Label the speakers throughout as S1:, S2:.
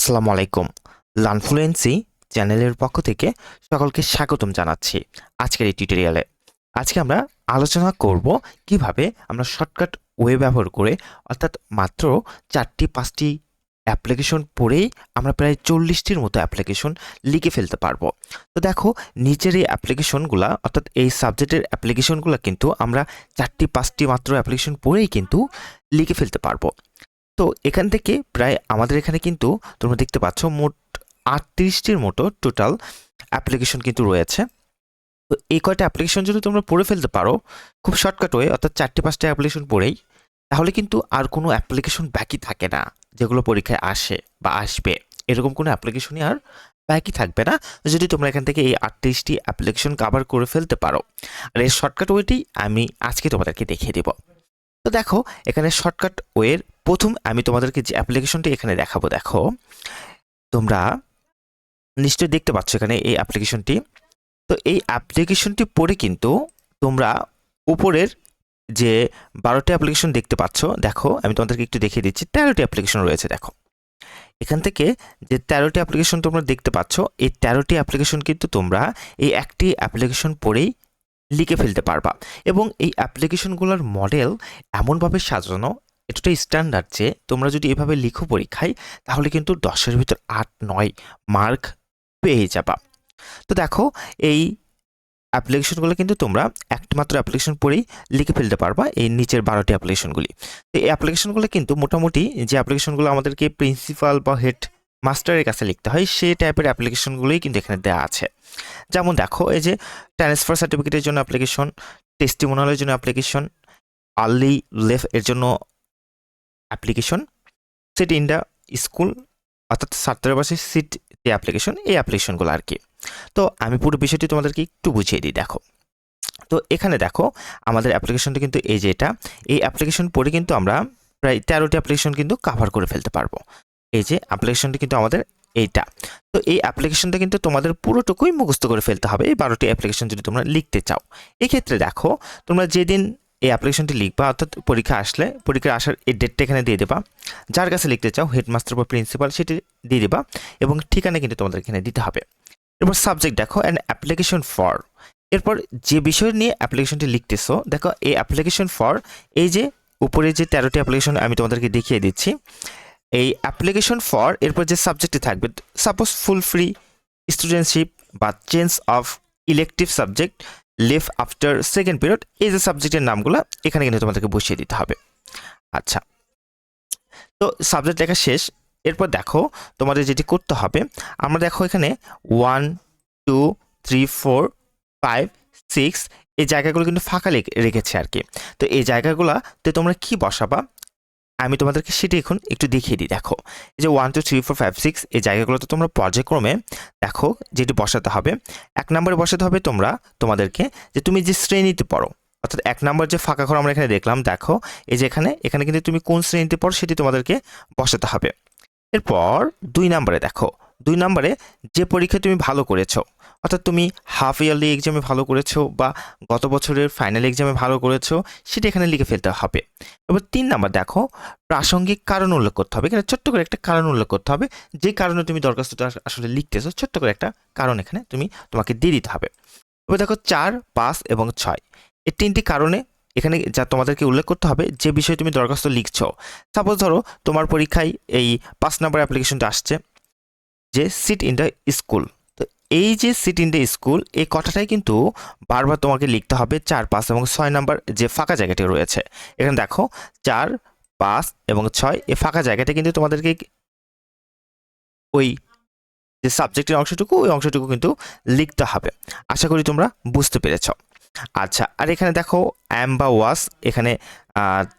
S1: আসসালামু আলাইকুম লানফ্লুয়েন্সি চ্যানেলের পক্ষ থেকে সকলকে স্বাগতম জানাচ্ছি আজকের এই টিউটোরিয়ালে। আজকে আমরা আলোচনা করব কীভাবে আমরা শর্টকাট ওয়ে ব্যবহার করে, অর্থাৎ মাত্র চারটি পাঁচটি অ্যাপ্লিকেশন পড়েই আমরা প্রায় চল্লিশটির মতো অ্যাপ্লিকেশন লিখে ফেলতে পারব। তো দেখো, নিচের এই অ্যাপ্লিকেশনগুলো, অর্থাৎ এই সাবজেক্টের অ্যাপ্লিকেশনগুলো কিন্তু আমরা চারটি পাঁচটি মাত্র অ্যাপ্লিকেশন পড়েই কিন্তু লিখে ফেলতে পারব। তো এখান থেকে প্রায় আমাদের এখানে কিন্তু তোমরা দেখতে পাচ্ছ মোট আটত্রিশটির মতো টোটাল অ্যাপ্লিকেশন কিন্তু রয়েছে। তো এই কয়টা অ্যাপ্লিকেশন যদি তোমরা পড়ে ফেলতে পারো, খুব শর্টকাট হয়ে অর্থাৎ চারটে পাঁচটা অ্যাপ্লিকেশন পড়েই, তাহলে কিন্তু আর কোনো অ্যাপ্লিকেশন বাকি থাকে না, যেগুলো পরীক্ষায় আসে বা আসবে। এরকম কোনো অ্যাপ্লিকেশনই আর বাকি থাকবে না। যদি তোমরা এখান থেকে এই আটত্রিশটি অ্যাপ্লিকেশন কাভার করে ফেলতে পারো, আর এই শর্টকাট ওয়েটি আমি আজকে তোমাদেরকে দেখিয়ে দেব। তো দেখো, এখানে শর্টকাট ওয়ের প্রথম আমি তোমাদেরকে যে অ্যাপ্লিকেশনটি এখানে দেখাবো, দেখো। তোমরা নিশ্চয়ই দেখতে পাচ্ছ এখানে এই অ্যাপ্লিকেশনটি তো এই অ্যাপ্লিকেশনটি পড়ে কিন্তু তোমরা উপরের যে বারোটি অ্যাপ্লিকেশন দেখতে পাচ্ছ, দেখো, আমি তোমাদেরকে একটু দেখিয়ে দিচ্ছি। তেরোটি অ্যাপ্লিকেশন রয়েছে, দেখো। এখান থেকে যে তেরোটি অ্যাপ্লিকেশন তোমরা দেখতে পাচ্ছ, এই তেরোটি অ্যাপ্লিকেশন কিন্তু তোমরা এই একটি অ্যাপ্লিকেশন পড়েই লিখে ফেলতে পারবা। এবং এই অ্যাপ্লিকেশনগুলোর মডেল এমনভাবে সাজানো এতটাই স্ট্যান্ডার্ড যে তোমরা যদি এভাবে লিখো পরীক্ষায়, তাহলে কিন্তু দশের ভিতর আট, নয় মার্ক পেয়ে যাবা। তো দেখো, এই অ্যাপ্লিকেশনগুলো কিন্তু তোমরা একটি মাত্র অ্যাপ্লিকেশন পড়েই লিখে ফেলতে পারবা, এই নিচের বারোটি অ্যাপ্লিকেশনগুলি তো এই অ্যাপ্লিকেশনগুলো কিন্তু মোটামুটি যে অ্যাপ্লিকেশনগুলো আমাদেরকে প্রিন্সিপাল বা হেড মাস্টারের কাছে লিখতে হয়, সেই টাইপের অ্যাপ্লিকেশনগুলোই কিন্তু এখানে দেওয়া আছে। যেমন দেখো, এই যে ট্রান্সফার সার্টিফিকেটের জন্য অ্যাপ্লিকেশন টেস্টিমোনালের জন্য অ্যাপ্লিকেশন আর্লি লেফ এর জন্য application seat in the school অর্থাৎ ছাত্রাবাসের সিট যে অ্যাপ্লিকেশন, এই অ্যাপ্লিকেশনগুলো আর কি। তো আমি পুরো বিষয়টি তোমাদেরকে একটু বুঝিয়ে দিই, দেখো। তো এখানে দেখো, আমাদের অ্যাপ্লিকেশনটা কিন্তু এই যে এটা, এই অ্যাপ্লিকেশন পড়ে কিন্তু আমরা প্রায় তেরোটি অ্যাপ্লিকেশন কিন্তু কাভার করে ফেলতে পারব। এই যে অ্যাপ্লিকেশনটি কিন্তু আমাদের এইটা। তো এই অ্যাপ্লিকেশনটা কিন্তু তোমাদের পুরোটুকুই মুখস্থ করে ফেলতে হবে, এই বারোটি অ্যাপ্লিকেশন যদি তোমরা লিখতে চাও। এক্ষেত্রে দেখো, তোমরা যেদিন এই অ্যাপ্লিকেশনটি লিখবা, অর্থাৎ পরীক্ষা আসলে পরীক্ষা আসার এই ডেটটা এখানে দিয়ে দেবা। যার কাছে লিখতে চাও হেডমাস্টার বা প্রিন্সিপাল সেটি দিয়ে দেবা এবং ঠিকানা কিন্তু তোমাদের এখানে দিতে হবে। এরপর সাবজেক্ট দেখো অ্যান্ড অ্যাপ্লিকেশন ফর এরপর যে বিষয় নিয়ে অ্যাপ্লিকেশনটি লিখতেছো, দেখো এই অ্যাপ্লিকেশন ফর এই যে উপরে যে তেরোটি অ্যাপ্লিকেশন আমি তোমাদেরকে দেখিয়ে দিচ্ছি, এই অ্যাপ্লিকেশন ফর এরপর যে সাবজেক্টটি থাকবে সাপোজ ফুল ফ্রি স্টুডেন্টশিপ বা change of elective subject leave after second period এই যে সাবজেক্টের নামগুলো, এখানে কিন্তু তোমাদেরকে বসিয়ে দিতে হবে। আচ্ছা। তো সাবজেক্ট লেখা শেষ, এরপর দেখো তোমাদের যেটি করতে হবে, আমরা দেখো এখানে one two three four five six এই জায়গাগুলো কিন্তু ফাঁকা রেখেছে আর কি। তো এই জায়গাগুলোতে তোমরা কি বসাবা? আমি তোমাদেরকে সেটি এখন একটু দেখিয়ে দিই, দেখো। এই যে one two three four five six এই জায়গাগুলোতে তোমরা পর্যায়ক্রমে, দেখো, যেটি বসাতে হবে, এক নম্বরে বসাতে হবে তোমরা, তোমাদেরকে, যে তুমি যে শ্রেণীতে পড়ো, অর্থাৎ এক নম্বর যে ফাঁকা ঘর আমরা এখানে দেখলাম, দেখো, এই যে এখানে এখানে কিন্তু তুমি কোন শ্রেণীতে পড়ো সেটি তোমাদেরকে বসাতে হবে। এরপর দুই নম্বরে, দেখো, দুই নম্বরে যে পরীক্ষায় তুমি ভালো করেছ অর্থাৎ তুমি হাফ ইয়ারলি এক্সামে ভালো করেছ বা গত বছরের ফাইনাল এক্সামে ভালো করেছ, সেটা এখানে লিখে ফেলতে হবে। এবার তিন নাম্বার দেখো, প্রাসঙ্গিক কারণ উল্লেখ করতে হবে। এখানে ছোট্ট করে একটা কারণ উল্লেখ করতে হবে। যে কারণে তুমি দরখাস্তটা আস- আসলে লিখতেছো, ছোট্ট করে একটা কারণ এখানে তুমি তোমাকে দিয়ে দিতে হবে। এবার দেখো চার, পাঁচ এবং ছয়। এই তিনটি কারণে এখানে যা তোমাদেরকে উল্লেখ করতে হবে, যে বিষয়ে তুমি দরখাস্ত লিখছো। সাপোজ ধরো তোমার পরীক্ষায় এই পাঁচ নাম্বার অ্যাপ্লিকেশনটা আসছে, যে সিট ইন দ্য স্কুল এই যে সিট ইন দ্য স্কুল এই কথাটাই কিন্তু বারবার তোমাকে লিখতে হবে চার পাঁচ এবং ছয় নাম্বার যে ফাঁকা জায়গাটি রয়েছে। এখানে দেখো, চার, পাঁচ এবং ছয়, এই ফাঁকা জায়গাটা কিন্তু তোমাদেরকে ওই যে সাবজেক্টের অংশটুকু, ওই অংশটুকু কিন্তু লিখতে হবে। আশা করি তোমরা বুঝতে পেরেছ। আচ্ছা আর এখানে দেখো অ্যাম বা ওয়াস এখানে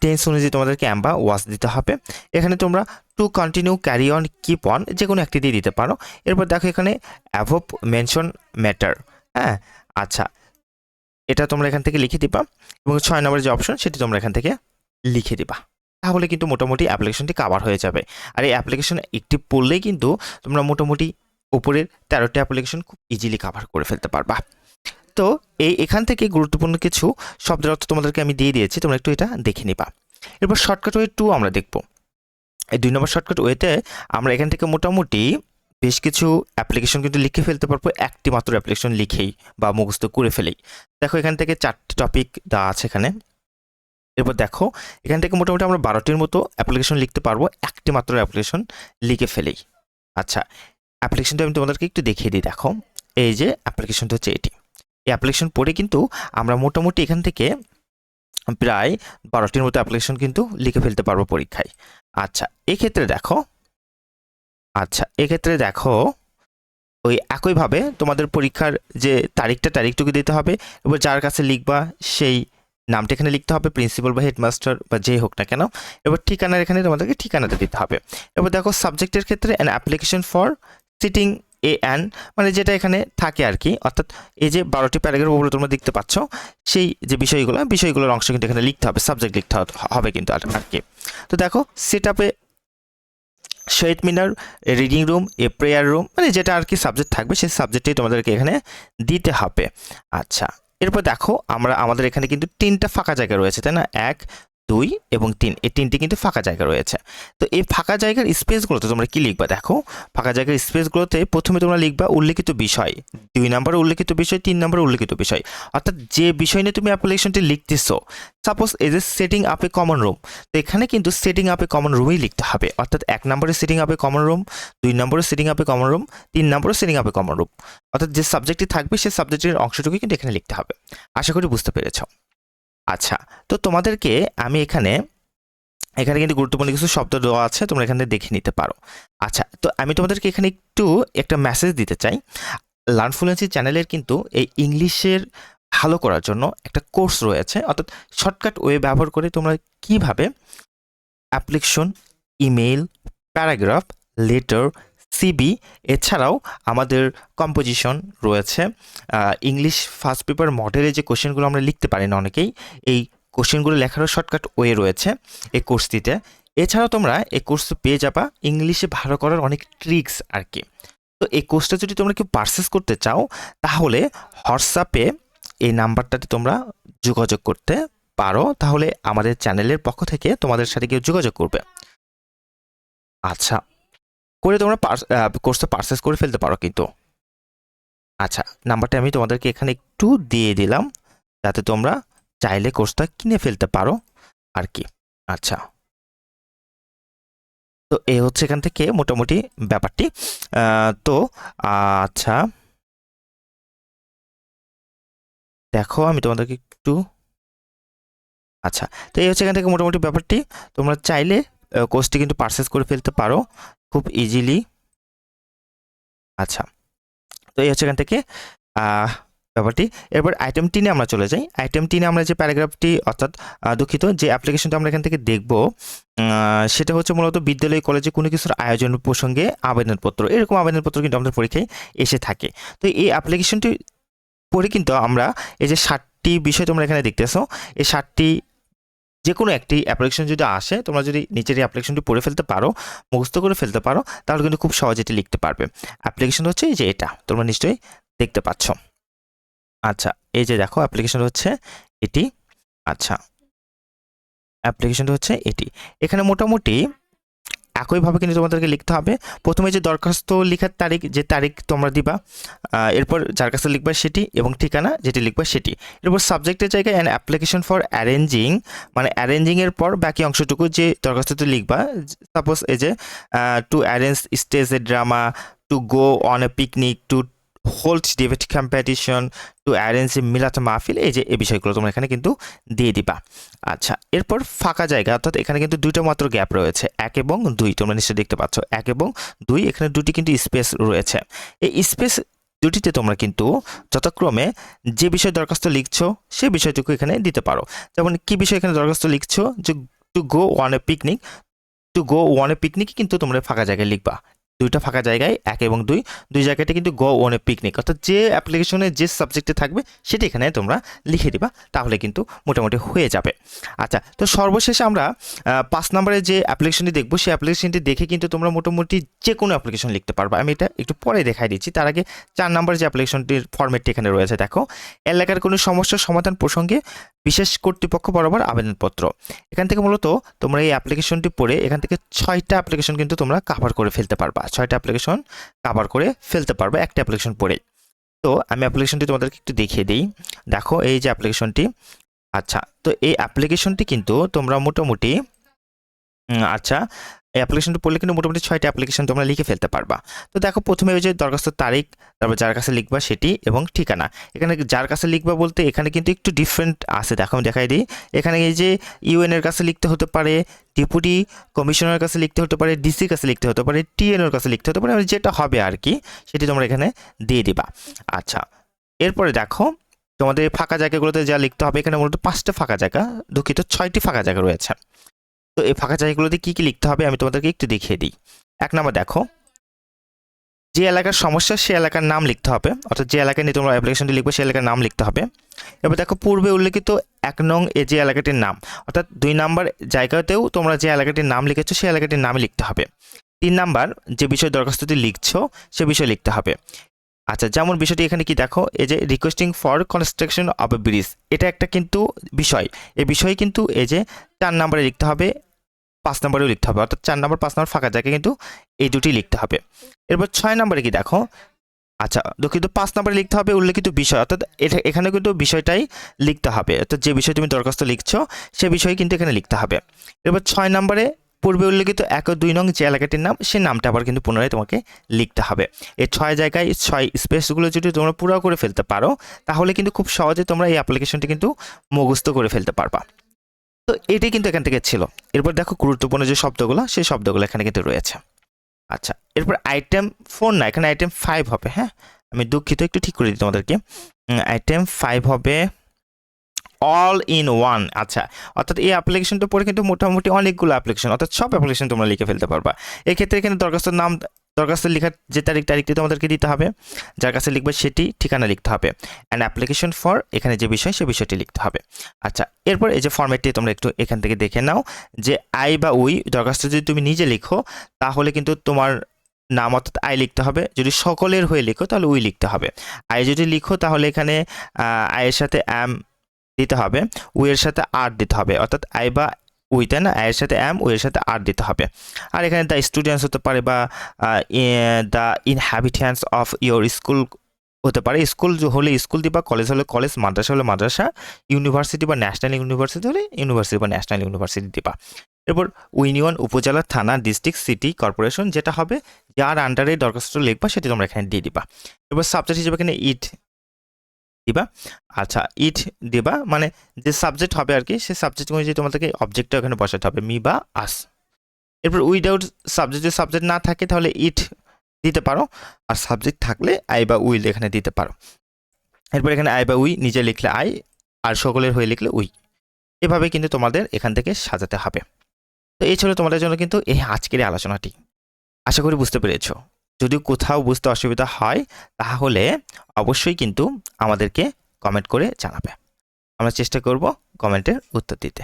S1: টেন্স অনুযায়ী তোমাদেরকে অ্যাম বা ওয়াস দিতে হবে। এখানে তোমরা to continue carry on keep on যে কোনো একটি দিয়ে দিতে পারো। এরপর দেখো এখানে অ্যাভোভ মেনশন ম্যাটার হ্যাঁ? আচ্ছা এটা তোমরা এখান থেকে লিখে দিবা এবং ছয় নম্বরের যে অপশন সেটি তোমরা এখান থেকে লিখে দিবা। তাহলে কিন্তু মোটামুটি অ্যাপ্লিকেশনটি কাভার হয়ে যাবে। আর এই অ্যাপ্লিকেশন একটি পড়লেই কিন্তু তোমরা মোটামুটি উপরের তেরোটি অ্যাপ্লিকেশন খুব ইজিলি কাভার করে ফেলতে পারবা। তো এই এখান থেকে গুরুত্বপূর্ণ কিছু শব্দের অর্থ তোমাদেরকে আমি দিয়ে দিয়েছি, তোমরা একটু এটা দেখে নিবা। এরপর শর্টকাট ওয়ে টু আমরা দেখব। এই দুই নম্বর শর্টকাট ওয়েতে আমরা এখান থেকে মোটামুটি বেশ কিছু অ্যাপ্লিকেশন কিন্তু লিখে ফেলতে পারব। একটি মাত্র অ্যাপ্লিকেশন লিখেই বা মুখস্থ করে ফেলেই। দেখো এখান থেকে চারটি টপিক দেওয়া আছে এখানে। এরপর দেখো, এখান থেকে মোটামুটি আমরা বারোটির মতো অ্যাপ্লিকেশন লিখতে পারব। একটি মাত্র অ্যাপ্লিকেশন লিখে ফেলেই। আচ্ছা অ্যাপ্লিকেশনটা আমি তোমাদেরকে একটু দেখিয়ে দিই, দেখো। এই যে অ্যাপ্লিকেশনটা হচ্ছে এটি। এই অ্যাপ্লিকেশন পড়ে কিন্তু আমরা মোটামুটি এখান থেকে প্রায় বারোটির মতো অ্যাপ্লিকেশন কিন্তু লিখে ফেলতে পারব পরীক্ষায়। আচ্ছা এক্ষেত্রে দেখো আচ্ছা এক্ষেত্রে দেখো, ওই একইভাবে তোমাদের পরীক্ষার যে তারিখটা, তারিখটুকু দিতে হবে, এবার যার কাছে লিখবা সেই নামটা এখানে লিখতে হবে প্রিন্সিপাল বা হেডমাস্টার বা যেই হোক না কেন, এবার ঠিকানার এখানে তোমাদেরকে ঠিকানাটা দিতে হবে। এবার দেখো সাবজেক্টের ক্ষেত্রে an application for seating a an মানে যেটা এখানে থাকে আর কি অর্থাৎ এই যে বারোটি প্যারাগ্রাফ উপরে তোমরা দেখতে পাচ্ছ, সেই যে বিষয়গুলো, বিষয়গুলোর অংশ কিন্তু এখানে লিখতে হবে সাবজেক্ট লিখতে হবে কিন্তু আর আর কি তো দেখো সেট আপে Shaheed Minar reading room a prayer room মানে যেটা আর কি সাবজেক্ট থাকবে, সেই সাবজেক্টটাই তোমাদেরকে এখানে দিতে হবে। আচ্ছা এরপর দেখো, আমরা, আমাদের এখানে কিন্তু তিনটা ফাঁকা জায়গা রয়েছে, তাই না? এক দুই এবং তিন। এই তিনটি কিন্তু ফাঁকা জায়গা রয়েছে। তো এই ফাঁকা জায়গার স্পেসগুলোতে তোমরা কি লিখবা? দেখো, ফাঁকা জায়গার স্পেসগুলোতে প্রথমে তোমরা লিখবা উল্লেখিত বিষয়। দুই নম্বরে উল্লেখিত বিষয়, তিন নম্বরে উল্লেখিত বিষয়। অর্থাৎ যে বিষয় নিয়ে তুমি অ্যাপ্লিকেশনটি লিখতেছো suppose as a setting up a common room তো এখানে কিন্তু সেটিং আপ এ কমন রুমই লিখতে হবে। অর্থাৎ এক নম্বরে setting up a common room দুই নম্বরে setting up a common room তিন নম্বরে setting up a common room অর্থাৎ যে সাবজেক্টটি থাকবে সেই সাবজেক্টের অংশটুকু কিন্তু এখানে লিখতে হবে। আশা করি বুঝতে পেরেছ। আচ্ছা তো তোমাদেরকে আমি এখানে এখানে কিন্তু গুরুত্বপূর্ণ কিছু শব্দ দেওয়া আছে, তোমরা এখানে দেখে নিতে পারো। আচ্ছা তো আমি তোমাদেরকে এখানে একটু একটা মেসেজ দিতে চাই। লার্নফ্লুয়েন্সি চ্যানেলের কিন্তু এই ইংলিশের ভালো করার জন্য একটা কোর্স রয়েছে, অর্থাৎ শর্টকাট ওয়ে ব্যবহার করে তোমরা কীভাবে application email paragraph letter CV এছাড়াও আমাদের কম্পোজিশন রয়েছে ইংলিশ ফার্স্ট পেপার মডেলে যে কোশ্চেনগুলো আমরা লিখতে পারি না অনেকেই, এই কোশ্চেনগুলো লেখারও শর্টকাট ওয়ে রয়েছে এই কোর্সটিতে এছাড়াও তোমরা এই কোর্স পেয়ে যাবা ইংলিশে ভালো করার অনেক ট্রিক্স আর কি। তো এই কোর্সটা যদি তোমরা কেউ পারচেস করতে চাও, তাহলে হোয়াটসঅ্যাপে এই নাম্বারটাতে তোমরা যোগাযোগ করতে পারো, তাহলে আমাদের চ্যানেলের পক্ষ থেকে তোমাদের সাথে কেউ যোগাযোগ করবে। আচ্ছা করে তোমরা কোর্সটা পারচেস করে ফেলতে পারো কিন্তু। আচ্ছা নাম্বারটা আমি তোমাদেরকে এখানে একটু দিয়ে দিলাম, যাতে তোমরা চাইলে কোর্সটা কিনে ফেলতে পারো আর কি। আচ্ছা। তো এ হচ্ছে এখান থেকে মোটামুটি ব্যাপারটি। তো আচ্ছা। দেখো, আমি তোমাদেরকে একটু আচ্ছা তো এই হচ্ছে এখান থেকে মোটামুটি ব্যাপারটি। তোমরা চাইলে কোর্সটি কিন্তু পারচেস করে ফেলতে পারো খুব ইজিলি আচ্ছা তো এই হচ্ছে এখান থেকে ব্যাপারটি। এরপর আইটেম টিনে আমরা চলে যাই। আইটেম টিনে আমরা যে প্যারাগ্রাফটি অর্থাৎ দুঃখিত, যে অ্যাপ্লিকেশনটা আমরা এখান থেকে দেখব সেটা হচ্ছে মূলত বিদ্যালয় কলেজে কোনো কিছুর আয়োজন প্রসঙ্গে আবেদনপত্র। এরকম আবেদনপত্র কিন্তু আমাদের পরীক্ষায় এসে থাকে। তো এই অ্যাপ্লিকেশনটি পড়ে কিন্তু আমরা এই যে ষাটটি বিষয় তোমরা এখানে দেখতেছো, এই ষাটটি যে কোনো একটি অ্যাপ্লিকেশন যদি আসে, তোমরা যদি নিচের এই অ্যাপ্লিকেশনটি পড়ে ফেলতে পারো, মুখস্থ করে ফেলতে পারো, তাহলে কিন্তু খুব সহজে এটি লিখতে পারবে। অ্যাপ্লিকেশন হচ্ছে এই যে এটা, তোমরা নিশ্চয়ই দেখতে পাচ্ছ। আচ্ছা এই যে দেখো অ্যাপ্লিকেশন হচ্ছে এটি। আচ্ছা অ্যাপ্লিকেশনটা হচ্ছে এটি। এখানে মোটামুটি একইভাবে কিন্তু তোমাদেরকে লিখতে হবে। প্রথমে যে দরখাস্ত লেখার তারিখ, যে তারিখ তোমরা দিবা এরপর যার কাছে লিখবা সেটি এবং ঠিকানা যেটি লিখবা সেটি। এরপর সাবজেক্টের জায়গায় অ্যান অ্যাপ্লিকেশন ফর অ্যারেঞ্জিং মানে অ্যারেঞ্জিংয়ের পর বাকি অংশটুকু যে দরখাস্ততে লিখবা সাপোজ এই যে to arrange stage a drama to go on a picnic to hold debate competition to arrange মিলাত মাহফিল এই যে, এই বিষয়গুলো তোমরা এখানে কিন্তু দিয়ে দিবা। আচ্ছা এরপর ফাঁকা জায়গা, অর্থাৎ এখানে কিন্তু দুইটা মাত্র গ্যাপ রয়েছে, এক এবং দুই, তোমরা নিশ্চয়ই দেখতে পাচ্ছ। এক এবং দুই, এখানে দুটি কিন্তু স্পেস রয়েছে। এই স্পেস দুটিতে তোমরা কিন্তু যথাক্রমে যে বিষয় দরখাস্ত লিখছো, সে বিষয়টুকু এখানে দিতে পারো। যেমন, কি বিষয় এখানে দরখাস্ত লিখছো? যে to go on a picnic to go on a picnic কিন্তু তোমরা ফাঁকা জায়গায় লিখবা। দুইটা ফাঁকা জায়গায়, এক এবং দুই। দুই জায়গাটা কিন্তু গো ওনে পিকনিক অর্থাৎ যে অ্যাপ্লিকেশনে যে সাবজেক্টে থাকবে, সেটি এখানে তোমরা লিখে দিবা, তাহলে কিন্তু মোটামুটি হয়ে যাবে। আচ্ছা তো সর্বশেষে আমরা পাঁচ নম্বরে যে অ্যাপ্লিকেশনটি দেখব, সেই অ্যাপ্লিকেশনটি দেখে কিন্তু তোমরা মোটামুটি যে কোনো অ্যাপ্লিকেশন লিখতে পারবে। আমি এটা একটু পরে দেখাই দিচ্ছি। তার আগে চার নম্বর যে অ্যাপ্লিকেশনটির ফর্মেটটি এখানে রয়েছে, দেখো। এলাকার কোনো সমস্যার সমাধান প্রসঙ্গে বিশেষ কর্তৃপক্ষ বরাবর আবেদনপত্র। এখান থেকে মূলত তোমরা এই অ্যাপ্লিকেশনটি পড়ে এখান থেকে ছয়টা অ্যাপ্লিকেশন কিন্তু তোমরা কাভার করে ফেলতে পারবা। ছয়টা অ্যাপ্লিকেশন কাভার করে ফেলতে পারবে একটা অ্যাপ্লিকেশন পড়ে তো আমি অ্যাপ্লিকেশনটি তোমাদেরকে একটু দেখিয়ে দিই। দেখো এই যে অ্যাপ্লিকেশনটি আচ্ছা তো এই অ্যাপ্লিকেশনটি কিন্তু তোমরা মোটামুটি আচ্ছা এই অ্যাপ্লিকেশনটি পড়লে কিন্তু মোটামুটি ছয়টা অ্যাপ্লিকেশন তোমরা লিখে ফেলতে পারবা। তো দেখো, প্রথমে ওই যে দরখাস্ত তারিখ, তারপর যার কাছে লিখবা সেটি এবং ঠিকানা। এখানে যার কাছে লিখবা বলতে এখানে কিন্তু একটু ডিফারেন্ট আছে। দেখো, আমি দেখাই দিই। এখানে এই যে ইউএন এর কাছে লিখতে হতে পারে ডেপুটি কমিশনারের কাছে লিখতে হতে পারে ডিসির কাছে লিখতে হতে পারে টিএন এর কাছে লিখতে হতে পারে মানে যেটা হবে আর কি, সেটি তোমরা এখানে দিয়ে দিবা। আচ্ছা এরপরে দেখো, তোমাদের ফাঁকা জায়গাগুলোতে যা লিখতে হবে, এখানে মূলত পাঁচটা ফাঁকা জায়গা, দুঃখিত ছয়টি ফাঁকা জায়গা রয়েছে। তো এই ফাঁকা জায়গাগুলোতে কী কী লিখতে হবে আমি তোমাদেরকে একটু দেখিয়ে দিই। এক নম্বর দেখো। যে এলাকার সমস্যা সে এলাকার নাম লিখতে হবে। অর্থাৎ যে এলাকায় নিয়ে তোমরা অ্যাপ্লিকেশনটি লিখবে সে এলাকার নাম লিখতে হবে। এবার দেখো, পূর্বে উল্লেখিত এক নং এ যে এলাকাটির নাম, অর্থাৎ দুই নাম্বার জায়গাতেও তোমরা যে এলাকাটির নাম লিখেছো সেই এলাকাটির নামই লিখতে হবে। তিন নাম্বার যে বিষয় দরখাস্তটি লিখছো সে বিষয় লিখতে হবে। আচ্ছা যেমন বিষয়টি এখানে কি দেখো? এই যে requesting for construction of a bridge এটা একটা কিন্তু বিষয়। এই বিষয় কিন্তু এই যে চার নাম্বারে লিখতে হবে, পাঁচ নাম্বারেও লিখতে হবে। অর্থাৎ চার নাম্বার, পাঁচ নাম্বার ফাঁকা জায়গায় কিন্তু এই দুটি লিখতে হবে। এরপর ছয় নাম্বারে কি দেখো? আচ্ছা দুঃখিত, পাঁচ নাম্বারে লিখতে হবে উল্লেখিত বিষয়। অর্থাৎ এটা এখানে কিন্তু বিষয়টাই লিখতে হবে। অর্থাৎ যে বিষয় তুমি দরখাস্ত লিখছো, সে বিষয় কিন্তু এখানে লিখতে হবে। এরপর ছয় নাম্বারে পূর্বে উল্লেখিত এক দুই নং যে এলাকাটির নাম, সে নামটা আবার কিন্তু পুনরায় তোমাকে লিখতে হবে। এই ছয় জায়গায় ছয় স্পেসগুলো যদি তোমরা পুরো করে ফেলতে পারো, তাহলে কিন্তু খুব সহজে তোমরা এই অ্যাপ্লিকেশনটি কিন্তু মুখস্থ করে ফেলতে পারবা। তো এটাই কিন্তু এখান থেকে ছিল। এরপর দেখো গুরুত্বপূর্ণ যে শব্দগুলো, সেই শব্দগুলো এখানে কিন্তু রয়েছে। আচ্ছা এরপর আইটেম ফোর না, এখানে আইটেম ফাইভ হবে হ্যাঁ? আমি দুঃখিত, একটু ঠিক করে দিই তোমাদেরকে। আইটেম ফাইভ হবে অল ইন ওয়ান আচ্ছা অর্থাৎ এই অ্যাপ্লিকেশনটা পরে কিন্তু মোটামুটি অনেকগুলো অ্যাপ্লিকেশন অর্থাৎ সব অ্যাপ্লিকেশন তোমরা লিখে ফেলতে পারবা। এক্ষেত্রে এখানে দরখাস্তর নাম দরখাস্ত লেখার যে তারিখ, তারিখটি তোমাদেরকে দিতে হবে। যার কাছে লিখবে সেটি, ঠিকানা লিখতে হবে। অ্যান্ড অ্যাপ্লিকেশন ফর এখানে যে বিষয়, সে বিষয়টি লিখতে হবে। আচ্ছা এরপর এই যে ফর্মেটটি তোমরা একটু এখান থেকে দেখে নাও, যে আই বা উই দরখাস্ত যদি তুমি নিজে লিখো, তাহলে কিন্তু তোমার নাম অর্থাৎ আই লিখতে হবে। যদি সকলের হয়ে লিখো, তাহলে উই লিখতে হবে। আই যদি লিখো, তাহলে এখানে আয়ের সাথে অ্যাম দিতে হবে উইয়ের সাথে আর দিতে হবে। অর্থাৎ আই বা উই তাই না? আয়ের সাথে অ্যাম উইয়ের সাথে আর দিতে হবে। আর এখানে দ্য স্টুডেন্টস হতে পারে বা the inhabitants of your school হতে পারে। স্কুল হলে স্কুল দিবা কলেজ হলে কলেজ মাদ্রাসা হলে মাদ্রাসা ইউনিভার্সিটি বা ন্যাশনাল ইউনিভার্সিটি হলে ইউনিভার্সিটি বা ন্যাশনাল ইউনিভার্সিটি দিবা। এরপর ইউনিয়ন উপজেলা, থানা ডিস্ট্রিক্ট সিটি কর্পোরেশন যেটা হবে, যার আন্ডারে দরখাস্ত লিখবা, সেটি তোমরা এখানে দিয়ে দিবা। এবার সাবজেক্ট হিসেবে এখানে ইট দিবা। আচ্ছা ইট দিবা মানে যে সাবজেক্ট হবে আর কি, সেই সাবজেক্ট অনুযায়ী তোমাদেরকে অবজেক্টটা এখানে বসাতে হবে মি বা আস এরপর উইদাউট সাবজেক্ট যদি সাবজেক্ট না থাকে, তাহলে ইট দিতে পারো। আর সাবজেক্ট থাকলে আই বা উইল এখানে দিতে পারো। এরপর এখানে আই বা উই নিজে লিখলে আই আর সকলের হয়ে লিখলে উই এভাবে কিন্তু তোমাদের এখান থেকে সাজাতে হবে। তো এই ছিল তোমাদের জন্য কিন্তু এই আজকের আলোচনাটি। আশা করি বুঝতে পেরেছ। যদি কোথাও বুঝতে অসুবিধা হয়, তাহলে অবশ্যই কিন্তু আমাদেরকে কমেন্ট করে জানাবে। আমরা চেষ্টা করব কমেন্টের উত্তর দিতে।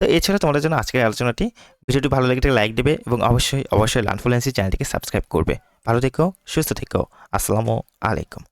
S1: তো এছাড়া তোমাদের জন্য আজকের আলোচনাটি, ভিডিওটি ভালো লাগে লাইক দেবে এবং অবশ্যই অবশ্যই লানফুলেন্সি চ্যানেলটিকে সাবস্ক্রাইব করবে। ভালো থেকো, সুস্থ থেকো। আসসালামু আলাইকুম।